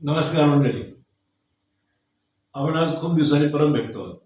नमस्कार मंडळी. आपण आज खूप दिवसांनी परत भेटतो आहोत.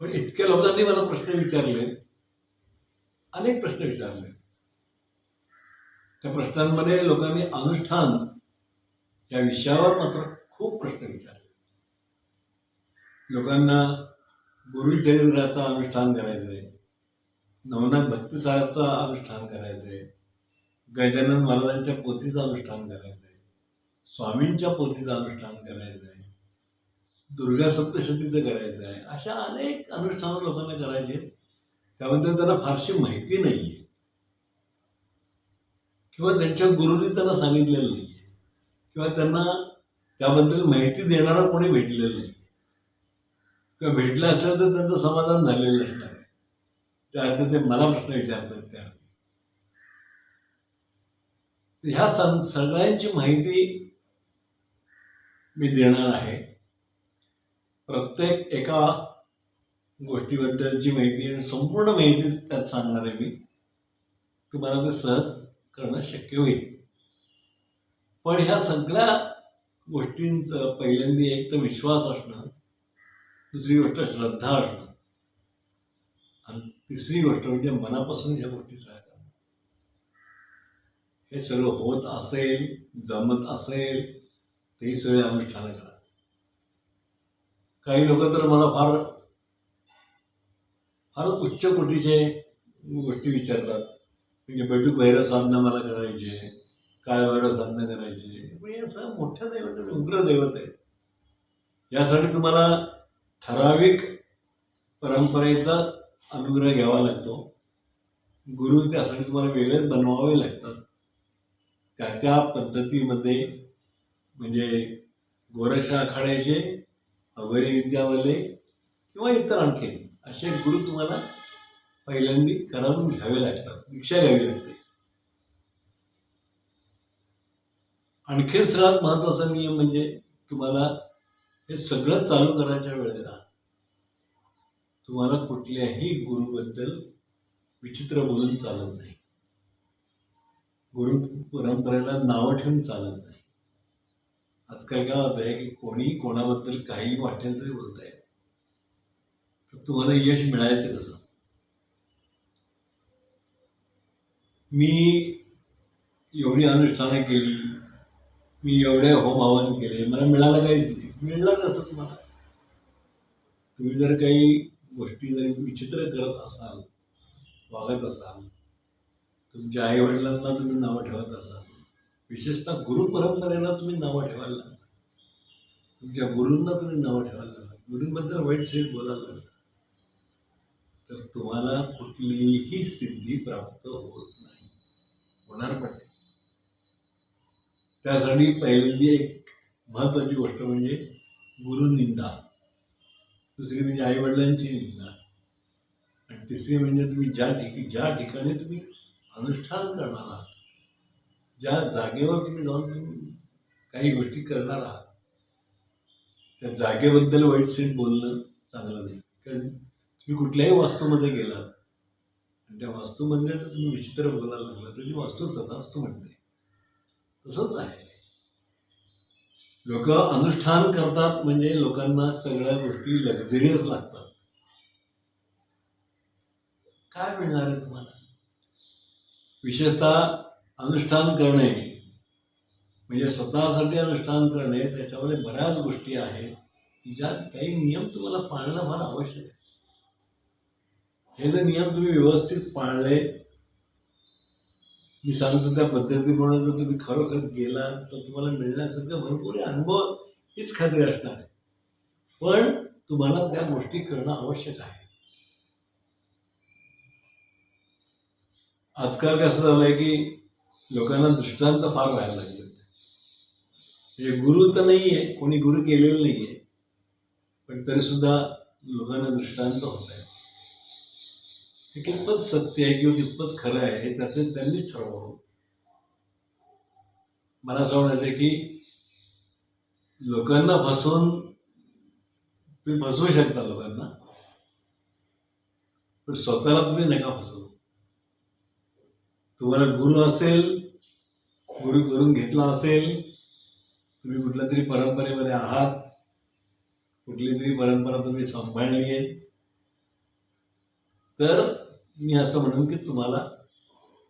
पण इतक्या लोकांनी मला प्रश्न विचारले अनेक प्रश्न विचारले. त्या प्रश्नांमध्ये लोकांनी अनुष्ठान या विषयावर मात्र खूप प्रश्न विचारले. लोकांना गुरुचरित्राचं अनुष्ठान करायचंय नवनाथ भक्तिसारचं अनुष्ठान करायचंय गजानन महाराजांच्या पोथीचं अनुष्ठान करायचंय. स्वामींच्या पोथीचं अनुष्ठान करायचं आहे दुर्गा सप्तशतीचं करायचं आहे अशा अनेक अनुष्ठानं लोकांना करायचे आहेत. त्याबद्दल त्यांना फारशी माहिती नाही आहे किंवा त्यांच्या गुरुनी त्यांना सांगितलेलं नाही आहे किंवा त्यांना त्याबद्दल माहिती देणारा कोणी भेटलेलं नाही किंवा भेटलं असेल तर त्यांचं समाधान झालेलं असणार आहे. त्या ते मला प्रश्न विचारतात त्या. ह्या सं सगळ्यांची माहिती मी देणार आहे. प्रत्येक एका गोष्टीबद्दलची माहिती आणि संपूर्ण माहिती त्यात सांगणार आहे मी. तुम्हाला ते सहज करणं शक्य होईल. पण ह्या सगळ्या गोष्टींचं पहिल्यांदा एक तर विश्वास असणं दुसरी गोष्ट श्रद्धा असणं आणि तिसरी गोष्ट म्हणजे मनापासून ह्या गोष्टी सगळ्या करणं. हे सगळं होत असेल जमत असेल तेही सगळे अनुष्ठानं करा काही लोक तर मला फार फार उच्च कोटीचे गोष्टी विचारतात. म्हणजे बेटू भैरव साधना मला करायचे काळ भैरव साधना करायची. म्हणजे या मोठ्या दैवत आहेत उग्र दैवत आहेत. यासाठी तुम्हाला ठराविक परंपरेचा अनुग्रह घ्यावा लागतो. गुरु त्यासाठी तुम्हाला वेगळेच बनवावे लागतात. त्या त्या पद्धतीमध्ये म्हणजे गोरक्षा आखाड्याचे अवघरी विद्यावले किंवा इतर आणखी असे गुरु तुम्हाला पहिल्यांदी करावून घ्यावे लागतात दीक्षा घ्यावी लागते. आणखीन सगळ्यात महत्त्वाचा नियम म्हणजे तुम्हाला हे सगळं चालू करायच्या वेळेला तुम्हाला कुठल्याही गुरुबद्दल विचित्र बोलून चालत नाही. गुरु परंपरेला नावं ठेवून चालत नाही. आजकाल काय होत आहे की कोणी कोणाबद्दल काही वाटेल तरी बोलत आहे. तर तुम्हाला यश मिळायचं कसं? मी एवढी अनुष्ठानं केली मी एवढे होम हवन केले मला मिळालं काहीच नाही. मिळणार कसं तुम्हाला? तुम्ही जर काही गोष्टी जर विचित्र करत असाल वागत असाल तुमच्या आईवडिलांना तुम्ही नावं ठेवत असाल विशेषतः गुरु परंपरेला तुम्ही नावं ठेवायला लागला. तुमच्या गुरूंना तुम्ही नावं ठेवायला लागला. गुरूंबद्दल वाईट सेट बोलायला लागला. तर तुम्हाला कुठलीही सिद्धी प्राप्त होत नाही. होणार पण नाही. त्यासाठी पहिल्यांदी एक महत्त्वाची गोष्ट म्हणजे गुरुनिंदा दुसरी म्हणजे आईवडिलांची निंदा. आणि तिसरी म्हणजे तुम्ही ज्या ठिकाणी ज्या ठिकाणी तुम्ही अनुष्ठान करणार आहात ज्या जागेवर तुम्ही जाऊन तुम्ही काही गोष्टी करणार आहात त्या जागेबद्दल वाईट सीट बोलणं चांगलं नाही. कारण तुम्ही कुठल्याही वास्तूमध्ये गेलात आणि त्या वास्तूमध्ये म्हणजे जर तुम्ही विचित्र बोलायला लागला तर ती वास्तू तथास्तू म्हणते. तसंच आहे. लोक अनुष्ठान करतात म्हणजे लोकांना सगळ्या गोष्टी लक्झरियस लागतात. काय मिळणार आहे तुम्हाला? विशेषतः अनुष्ठान करणे, म्हणजे स्वतःसाठी अनुष्ठान करणे, त्याच्यामध्ये बऱ्याच गोष्टी आहेत की ज्या काही नियम तुम्हाला पाळणं फार आवश्यक आहे. हे जर नियम तुम्ही व्यवस्थित पाळले, मी सांगतो त्या पद्धतीप्रमाणे जर तुम्ही खरोखर गेला तर तुम्हाला मिळण्यासारखं भरपूर अनुभव हीच खात्री असणार आहे. पण तुम्हाला त्या गोष्टी करणं आवश्यक आहे. आजकाल कसं झालं आहे की लोकांना दृष्टांत फार व्हायला लागलेत म्हणजे गुरु तर नाही आहे कोणी गुरु केलेलं नाही आहे पण तरीसुद्धा लोकांना दृष्टांत होत आहे हे कितपत सत्य आहे किंवा कितपत खरं आहे हे त्याचं त्यांनीच ठरवावं मला असं म्हणायचं आहे की लोकांना फसवून तुम्ही फसवू शकता लोकांना, पण स्वतःला तुम्ही नका फसवू. तुम्हाला गुरु असेल गुरु करून घेतला असेल तुम्ही कुठल्या तरी परंपरेमध्ये आहात कुठली तरी परंपरा तुम्ही सांभाळली आहे तर मी असं म्हणेन की तुम्हाला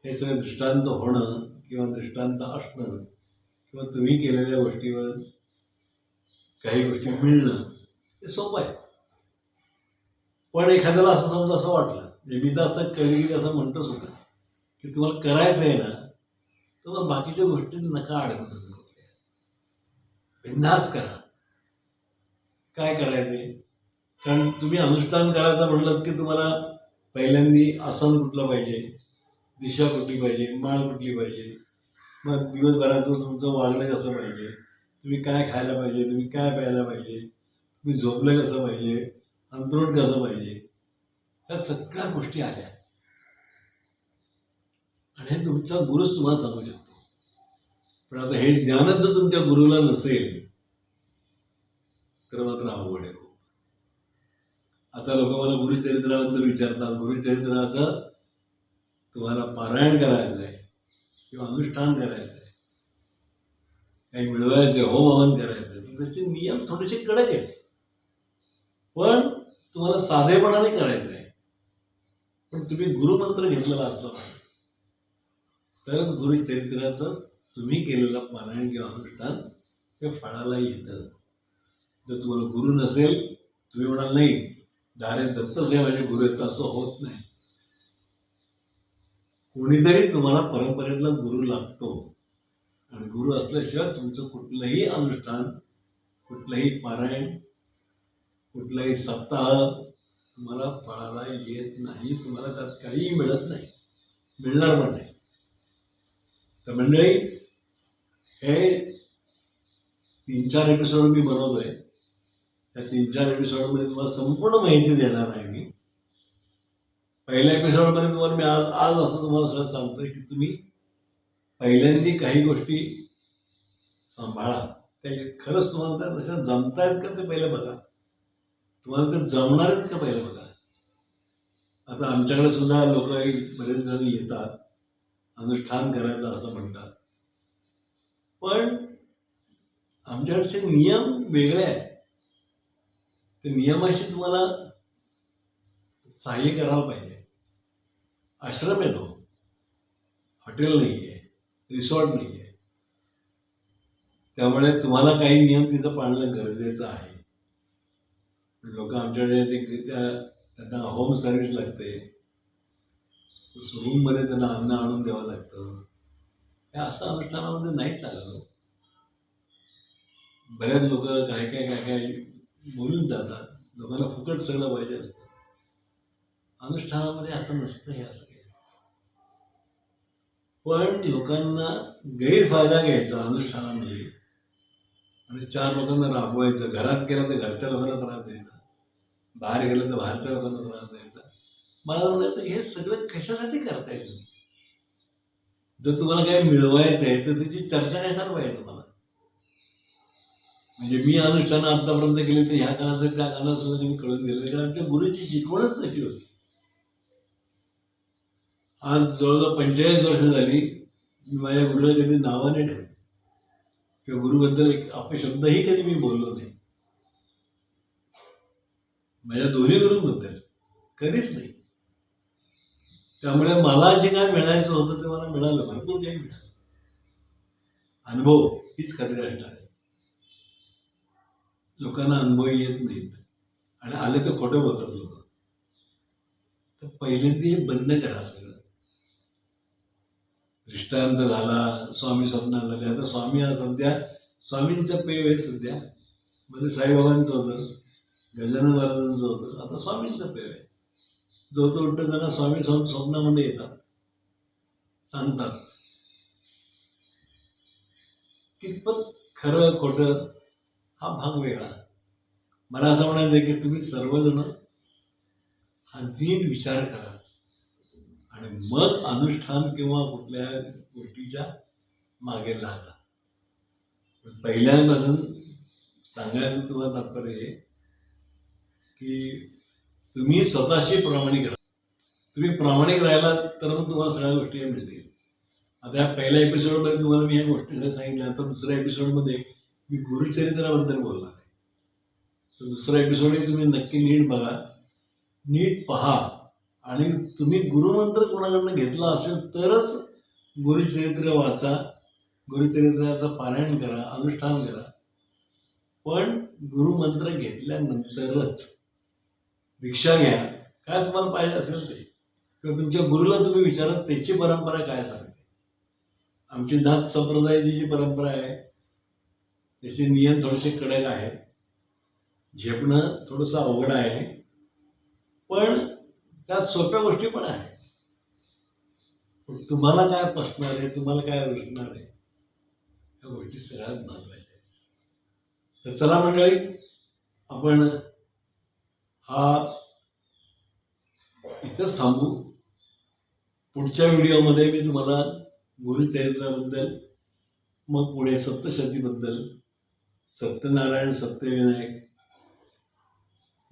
हे सगळे दृष्टांत होणं किंवा दृष्टांत असणं किंवा तुम्ही केलेल्या गोष्टीवर काही गोष्टी मिळणं हे सोपं आहे. पण एखाद्याला असं समजा असं वाटलं मी तर असं कधी असं म्हणतो सुद्धा की तुम्हाला करायचं आहे ना तर मग बाकीच्या गोष्टी नका अडकू. बिंधास करा. काय करायचे कारण तुम्ही अनुष्ठान करायचं म्हटलं की तुम्हाला पहिल्यांदी आसन कुठलं पाहिजे दिशा कुठली पाहिजे माळ कुठली पाहिजे. मग दिवसभराचं तुमचं वागणं कसं पाहिजे? तुम्ही काय खायला पाहिजे? तुम्ही काय प्यायला पाहिजे? तुम्ही झोपलं कसं पाहिजे? अंतरुण कसं पाहिजे? ह्या सगळ्या गोष्टी आल्या. आणि हे तुमचा गुरुच तुम्हाला सांगू शकतो. पण आता हे ज्ञानच जर तुमच्या गुरुला नसेल तर मात्र अवघड आहे. खूप आता लोक मला गुरुचरित्राबद्दल विचारतात गुरुचरित्राचं तुम्हाला पारायण करायचं आहे किंवा अनुष्ठान करायचं आहे काही मिळवायचं आहे होमहवन करायचं आहे तर त्याचे नियम थोडेसे कडक आहेत. पण तुम्हाला साधेपणाने करायचं आहे पण तुम्ही गुरुमंत्र घेतलेला असला पाहिजे. तरच गुरुचरित्राचं तुम्ही केलेलं पारायण किंवा अनुष्ठान हे फळाला येतं. जर तुम्हाला गुरु नसेल तुम्ही म्हणाल नाही डायरेक्ट दत्तच हे माझे गुरु येतं असं होत नाही. कोणीतरी तुम्हाला परंपरेतला गुरु लागतो. आणि गुरु असल्याशिवाय तुमचं कुठलंही अनुष्ठान कुठलंही पारायण कुठलाही सप्ताह तुम्हाला फळाला येत नाही. तुम्हाला त्यात काहीही मिळत नाही. मिळणार पण नाही. तर मंडळी हे तीन चार एपिसोड मी बनवतोय. त्या तीन चार एपिसोडमध्ये तुम्हाला संपूर्ण माहिती देणार आहे मी. पहिल्या एपिसोडमध्ये तुम्हाला मी आज आज असं तुम्हाला सगळं सांगतोय की तुम्ही पहिल्यांदी काही गोष्टी सांभाळा. त्या खरंच तुम्हाला त्या तशा जमतायत का ते पहिलं बघा. तुम्हाला ते जमणार आहेत का पहिलं बघा. आता आमच्याकडे सुद्धा लोक बरेच जण येतात. अनुष्ठान करायचं असं म्हणतात. पण आमच्याकडचे नियम वेगळे आहेत. ते नियमाशी तुम्हाला सहाय्य करावं पाहिजे. आश्रम येतो हॉटेल नाही आहे रिसॉर्ट नाही आहे त्यामुळे तुम्हाला काही नियम तिथं पाळणं गरजेचं आहे. लोक आमच्याकडे ते त्या त्यांना होम सर्विस लागते. रूममध्ये त्यांना अन्न आणून द्यावं लागतं. हे असं अनुष्ठानामध्ये नाही चाललं हो. बऱ्याच लोक काय काय काय काय बोलून जातात. लोकांना फुकट सगळं पाहिजे असतं. अनुष्ठानामध्ये असं नसतं हे असं काही. पण लोकांना गैरफायदा घ्यायचा अनुष्ठानामध्ये. आणि चार लोकांना राबवायचं. घरात गेलं तर घरच्या लोकांना त्रास द्यायचा. बाहेर गेलं तर बाहेरच्या लोकांना त्रास द्यायचा. मला म्हणायचं हे सगळं कशासाठी करताय तुम्ही? जर तुम्हाला काही मिळवायचं आहे तर त्याची चर्चा काय कशाला आहे तुम्हाला? म्हणजे मी अनुष्ठानं आतापर्यंत केली तर ह्या काळाचं त्या काळात सुद्धा तुम्ही कळून गेलं कारण आमच्या गुरुची शिकवणच तशी होती. आज जवळजवळ पंचेचाळीस वर्ष झाली मी माझ्या गुरुला कधी नावाने ठेवली किंवा गुरुबद्दल एक अपशब्दही कधी मी बोललो नाही. माझ्या दोन्ही गुरुंबद्दल कधीच नाही. त्यामुळे मला जे काय मिळायचं होतं ते मला मिळालं भरपूर काही मिळालं. अनुभव हीच खात्री असणार लोकांना अनुभव येत नाहीत. आणि आले तर खोटं बोलतात लोक. तर पहिल्यांदा हे बंद करा सगळं. दृष्टांत झाला स्वामी स्वप्नात झाले. आता स्वामी हा सध्या स्वामींचं पेव आहे सध्या. मध्ये साईबाबांचं होतं गजानन महाराजांचं होतं. आता स्वामींचं पेव आहे. जो तो उठतं त्यांना स्वामी स्व स्वप्नामध्ये येतात. सांगतात. कितपत खरं खोटं हा भाग वेगळा. मला असं म्हणायचं आहे की तुम्ही सर्वजण हा नीट विचार करा. आणि मग अनुष्ठान किंवा कुठल्या गोष्टीच्या मागे लागा. पहिल्यापासून सांगायचं तुम्हाला तात्पर्य आहे की तुम्ही स्वतःशी प्रामाणिक राहा. तुम्ही प्रामाणिक राहिला तर मग तुम्हाला सगळ्या गोष्टी मिळतील. आता या पहिल्या एपिसोडमध्ये तुम्हाला मी या गोष्टी सगळ्या सांगितल्या आता दुसऱ्या एपिसोडमध्ये मी गुरुचरित्राबद्दल बोलणार आहे. तर दुसरा एपिसोडही तुम्ही नक्की नीट बघा. नीट पहा. आणि तुम्ही गुरुमंत्र कोणाकडनं घेतला असेल तरच गुरुचरित्र वाचा गुरुचरित्राचं पारायण करा अनुष्ठान करा. पण गुरुमंत्र घेतल्यानंतरच दीक्षा घ्या. काय तुम्हाला पाहिजे असेल ते. किंवा तुमच्या गुरुला तुम्ही विचारा त्याची परंपरा काय सांगते? आमची नाथ संप्रदायाची जी परंपरा आहे. त्याचे नियम थोडेसे कडक आहेत. झेपणं थोडंसं अवघड आहे. पण त्यात सोप्या गोष्टी पण आहेत. पण तुम्हाला काय पसणार आहे तुम्हाला काय रुचणार आहे या गोष्टी सगळ्यात महत्त्वाच्या आहेत. तर चला मंडळी आपण हा इथंच थांबू पुढच्या व्हिडिओमध्ये मी तुम्हाला गुरुचरित्राबद्दल मग पुढे सप्तशतीबद्दल सत्यनारायण सत्यविनायक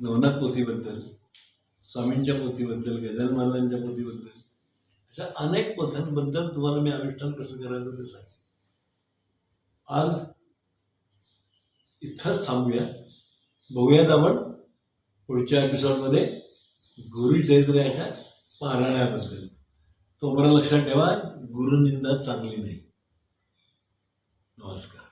नवनाथ पोथीबद्दल स्वामींच्या पोथीबद्दल गजानन महाराजांच्या पोथीबद्दल अशा अनेक पोथ्यांबद्दल तुम्हाला मी अनुष्ठान कसं करायचं ते सांगेन. आज इथंच थांबूया. बघूयात आपण पुढच्या एपिसोडमध्ये गुरुचरित्राच्या पारायणाबद्दल. तोपर्यंत लक्षात ठेवा गुरुनिंदा चांगली नाही. नमस्कार.